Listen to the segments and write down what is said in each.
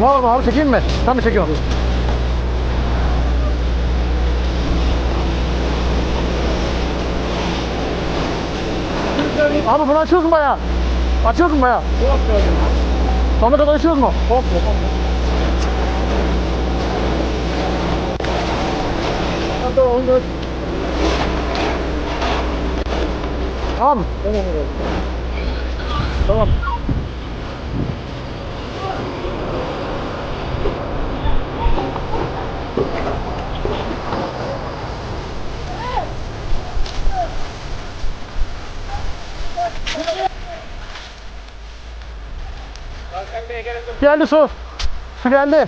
Tamam abi çekeyim mi? Tamam çekiyorum. Abi bunu açıyoruz mu bayağı? Açıyoruz mu bayağı? Sonuna kadar açıyoruz mu? Komple komple. Hadi onu da Tamam mı? Tamam. Tamam. Geldi su. Su geldi.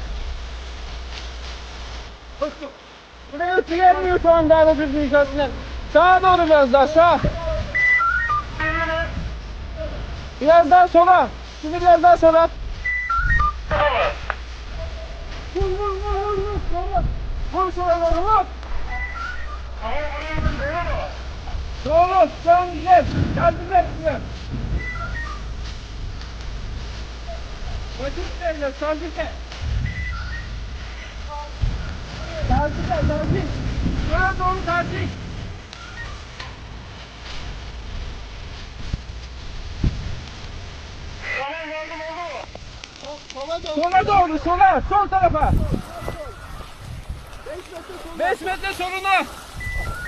Buraya su gelmiyor şu anda düzgün şartlar. Sağa doğru biraz daha sağ. Biraz daha sola. Şimdi biraz daha sola. Vur vur vur vur vur. Vur sola doğru vur. Sen güzel. Yardım et bize. Başım nerede? Sabit et, sabit. Şuraya doğru sabit. Sola doğru, sola, sol tarafa. 5 metre soluna.